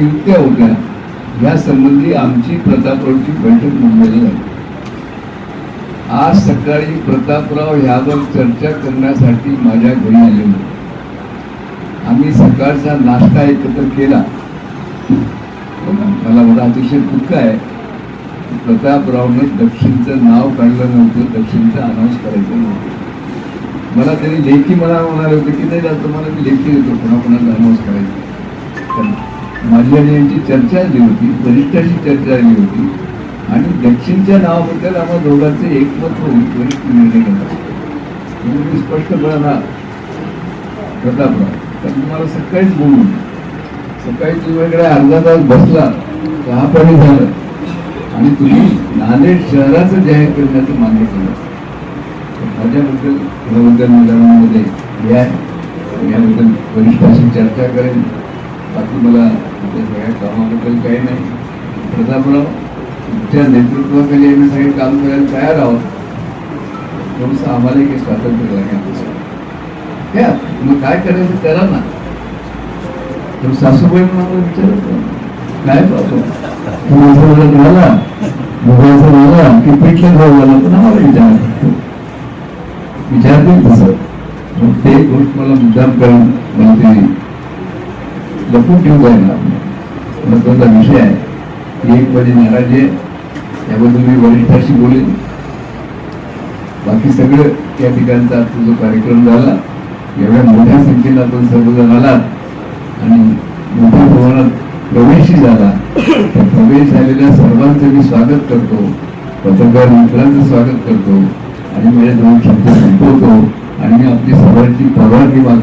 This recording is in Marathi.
युक्त्या होत्या या संबंधी आमची प्रतापरावची बैठक मुंबईला झाली. आज सकाळी प्रतापराव यावर चर्चा करण्यासाठी माझ्या घरी आले होते. आम्ही सकाळचा नाश्ता एकत्र केला. मला मला अतिशय दुःख आहे. प्रतापरावने दक्षिणचं नाव काढलं नव्हतं दक्षिणचं अनाऊन्स करायचं नव्हतं. मला त्यांनी लेखी मला म्हणाले होते की नाही जास्त मला मी लेखी देतो कोणाकोणाला अनाऊन्स करायचं. माझी यांची चर्चा झाली होती वरिष्ठाशी चर्चा झाली होती. आणि दक्षिणच्या नावाबद्दल आम्हा दोघांचे एकमत होऊन वरिष्ठ निर्णय घेतला. म्हणून मी स्पष्ट ना. प्रतापराव तर तुम्हाला सकाळीच बोलून सकाळी तुझ्याकडे अर्धा तास बसला चहा पाणी झालं. आणि तुम्ही नांदेड शहराचं जाहीर करण्याचं मान्य केलं. माझ्याबद्दल याबद्दल मैदानामध्ये हे आहे. याबद्दल वरिष्ठाशी चर्चा करेन. बाकी मला तुमच्या सगळ्या कामाबद्दल काही नाही. प्रतापराव तुमच्या नेतृत्वाखाली आम्ही सगळे काम करायला तयार आहोत. म्हणून आम्हाला काही स्वातंत्र्य लागेल घ्या मग काय करायचं करा ना. तर सासूबाई मला विचारत काय पाहतो तुझा झाला मुलाचा झाला की पिठलं भाऊ झाला पण आम्हाला विचार विचारतील तसं. ते गोष्ट मला मुद्दाम करून मला ते लपून ठेवू जाईल महत्त्वाचा विषय आहे. की एक म्हणजे नाराजी आहे. त्याबद्दल मी वरिष्ठाशी बोलेन बाकी सगळं या ठिकाणचा आजचा जो कार्यक्रम झाला एवढ्या मोठ्या संख्येनं आपण सर्वजण आलात आणि मोठ्या प्रमाणात प्रवेशही झाला. त्या प्रवेश झालेल्या सर्वांचं मी स्वागत करतो. पत्रकार मित्रांचं स्वागत करतो. आणि माझ्या दोन शब्द संपवतो. आणि मी आपली सर्वांची परवानगी मागतो.